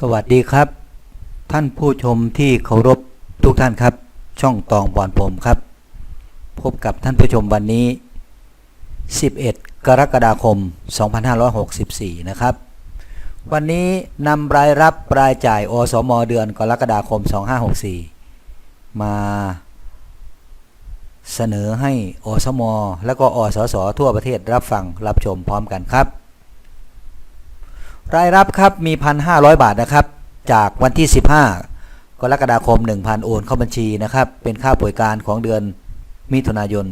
สวัสดีครับ ท่านผู้ชมที่เคารพทุกท่านครับ ช่องตองบอนผมครับ พบกับท่านผู้ชมวันนี้ 11 กรกฎาคม 2564 นะครับ วันนี้นำรายรับรายจ่ายอสมเดือนกรกฎาคม 2564 มาเสนอให้อสม และก็อสสทั่วประเทศรับฟังรับชมพร้อมกันครับ รายรับครับมี 1,500 บาทนะครับ จากวันที่ 15 กรกฎาคม 1,000 โอนเข้าบัญชีนะครับ เป็นค่าป่วยการของเดือนมิถุนายน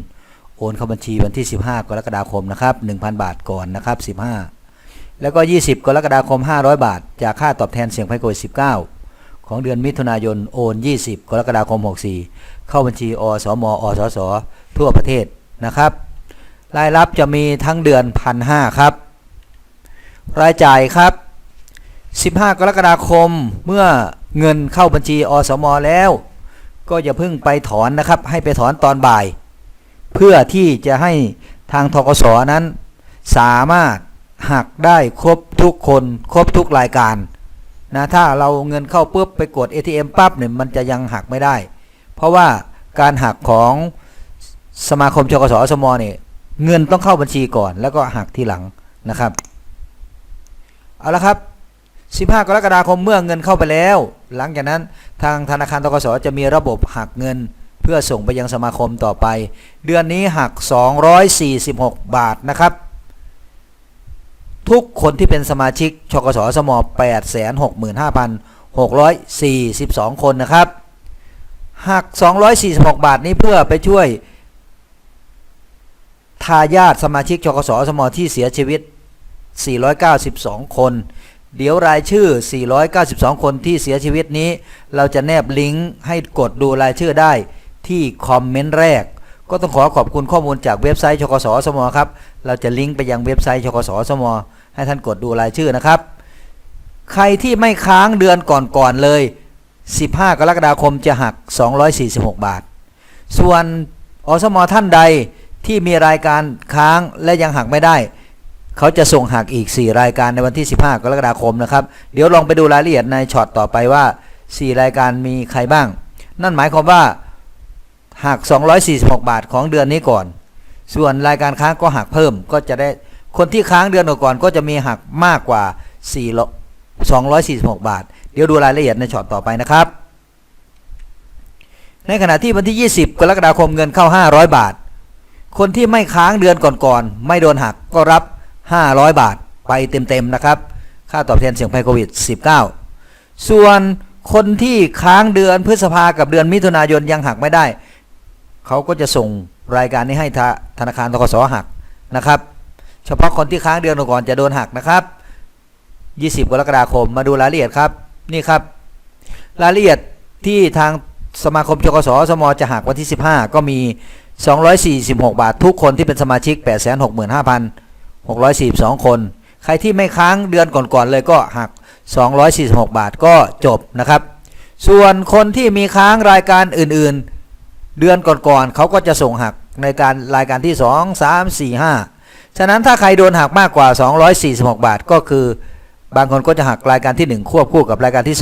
โอนเข้าบัญชีวันที่ 15 กรกฎาคมนะครับ 1,000 บาทก่อนนะครับ 15 แล้วก็ 20 กรกฎาคม 500 บาท จากค่าตอบแทนเสี่ยงภัยโควิด19 ของเดือนมิถุนายน โอน 20 กรกฎาคม 64 เข้าบัญชีอสมอสสทั่วประเทศนะครับ รายรับจะมีทั้งเดือน 1,500 ครับ รายจ่ายครับ 15 กรกฎาคมเมื่อเงินเข้าบัญชีอสมแล้ว ก็อย่าเพิ่งไปถอนนะครับ ให้ไปถอนตอนบ่าย เพื่อที่จะให้ทางทกสนั้น สามารถหักได้ครบทุกคนครบทุกรายการนะถ้าเราเงินเข้าปุ๊บไปกด ATM ปั๊บเนี่ยมันจะยังหักไม่ได้ เพราะว่าการหักของสมาคมชกสอสมเนี่ยเงินต้องเข้าบัญชีก่อน แล้วก็หักทีหลังนะครับ เอาละครับ15 กรกฎาคมเมื่อเงินเข้าไปแล้ว หลังจากนั้นทางธนาคารตกสจะมีระบบหักเงิน เพื่อส่งไปยังสมาคมต่อไป เดือนนี้หัก 246 บาทนะครับ ทุกคนที่เป็นสมาชิกชกสสม865,642 คนนะครับหัก 246 บาทนี้เพื่อไปช่วย ทายาทสมาชิกชกสสมที่เสียชีวิต 492 คน เดี๋ยวรายชื่อ 492 คนที่เสียชีวิตนี้ เราจะแนบลิงก์ให้กดดูรายชื่อได้ที่คอมเมนต์แรก ก็ต้องขอขอบคุณข้อมูลจากเว็บไซต์ชกสสมครับ เราจะลิงก์ไปยังเว็บไซต์ชกสสมให้ท่านกดดูรายชื่อนะครับ ใครที่ไม่ค้างเดือนก่อนๆเลย 15 กรกฎาคมจะหัก 246 บาท ส่วนอสมท่านใดที่มีรายการค้างและยังหักไม่ได้ เขาจะส่งหักอีก 4 รายการในวันที่ 15 กรกฎาคมนะครับ เดี๋ยวลองไปดูรายละเอียดในช็อตต่อไปว่า 4 รายการมีใครบ้าง นั่นหมายความว่าหัก 246 บาทของเดือนนี้ก่อน ส่วนรายการค้างก็หักเพิ่มก็จะได้คนที่ค้างเดือนก่อนก็จะมีหักมากกว่า 4 246 บาท เดี๋ยวดูรายละเอียดในช็อตต่อไปนะครับ ในขณะที่วันที่ 20 กรกฎาคมเงินเข้า 500 บาท คนที่ไม่ค้างเดือนก่อนๆไม่โดนหักก็รับ 500 บาท ไปเต็มๆนะครับ ค่าตอบแทนเสี่ยงภัยโควิด 19 ส่วนคนที่ค้างเดือนพฤษภากับเดือนมิถุนายนยังหักไม่ได้ เขาก็จะส่งรายการนี้ให้ธนาคารทกสหักนะครับ เฉพาะคนที่ค้างเดือนก่อนจะโดนหักนะครับ 20 กรกฎาคมมาดูรายละเอียดครับนี่ครับ รายละเอียดที่ทางสมาคมชกสสมจะหักวันที่ 15 ก็มี 246 บาททุกคนที่เป็นสมาชิก 642 คน ใครที่ไม่ค้างเดือนก่อนๆเลยก็หัก 246 บาทก็จบนะครับ ส่วนคนที่มีค้างรายการอื่นๆ เดือนก่อนๆเขาก็จะส่งหักในการรายการที่ 2 3 4 5 ฉะนั้นถ้าใครโดนหักมากกว่า 246 บาทก็คือ บางคนก็จะหักรายการที่ 1 ควบคู่กับรายการที่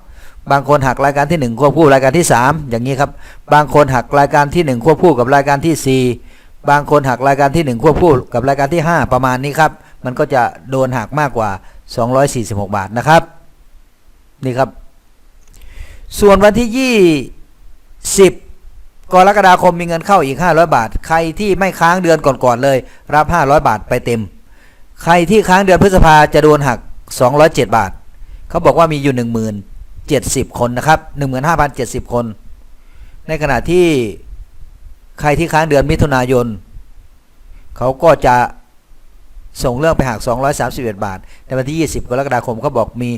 2 บางคนหักรายการที่ 1 ควบคู่รายการที่ 3 อย่างนี้ครับ บางคนหักรายการที่ 1 ควบคู่กับรายการที่ 4 บางคนหักรายการที่ 1 ควบคู่กับรายการที่ 5 ประมาณนี้ครับ มันก็จะโดนหักมากกว่า 246 บาทนะครับ นี่ครับ ส่วนวันที่ 20 กรกฎาคมมีเงินเข้าอีก 500 บาท ใครที่ไม่ค้างเดือนก่อนๆเลย รับ 500 บาทไปเต็ม ใครที่ค้างเดือนพฤษภาจะโดนหัก 207 บาท เขาบอกว่ามีอยู่ 10,070 คนนะครับ 15,070 คน ในขณะที่ ใครที่ค้างเดือนมิถุนายนเขาก็จะส่งเรื่องไปหัก 231 บาท ในวันที่ 20 กรกฎาคมเขาบอกมี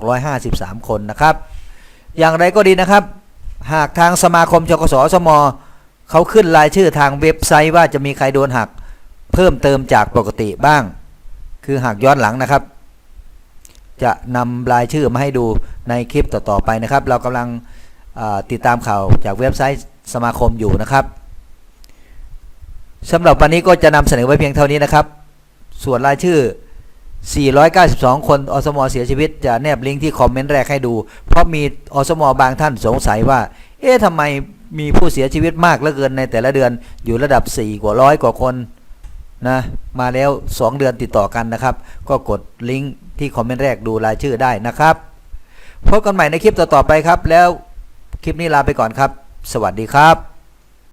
2653 คนนะครับ อย่างไรก็ดีนะครับ หากทางสมาคมชกสสมเขาขึ้นรายชื่อทางเว็บไซต์ว่าจะมีใครโดนหักเพิ่มเติมจากปกติบ้าง คือหักย้อนหลังนะครับ จะนำรายชื่อมาให้ดูในคลิปต่อๆไปนะครับ เรากำลังติดตามข่าวจากเว็บไซต์ สมาคมอยู่นะครับสำหรับวันนี้ก็จะนำเสนอไว้เพียงเท่านี้นะครับ ส่วนรายชื่อ 492 คนอสมเสียชีวิต จะแนบลิงก์ที่คอมเมนต์แรกให้ดู เพราะมีอสมบางท่านสงสัยว่า เอ๊ะทำไมมีผู้เสียชีวิตมากเหลือเกินในแต่ละเดือนอยู่ระดับ 4 กว่าร้อยกว่าคนนะมาแล้ว 2 เดือนติดต่อกันนะครับ ก็กดลิงก์ที่คอมเมนต์แรกดูรายชื่อได้นะครับ พบกันใหม่ในคลิปต่อๆไปครับ แล้วคลิปนี้ลาไปก่อนครับ สวัสดีครับ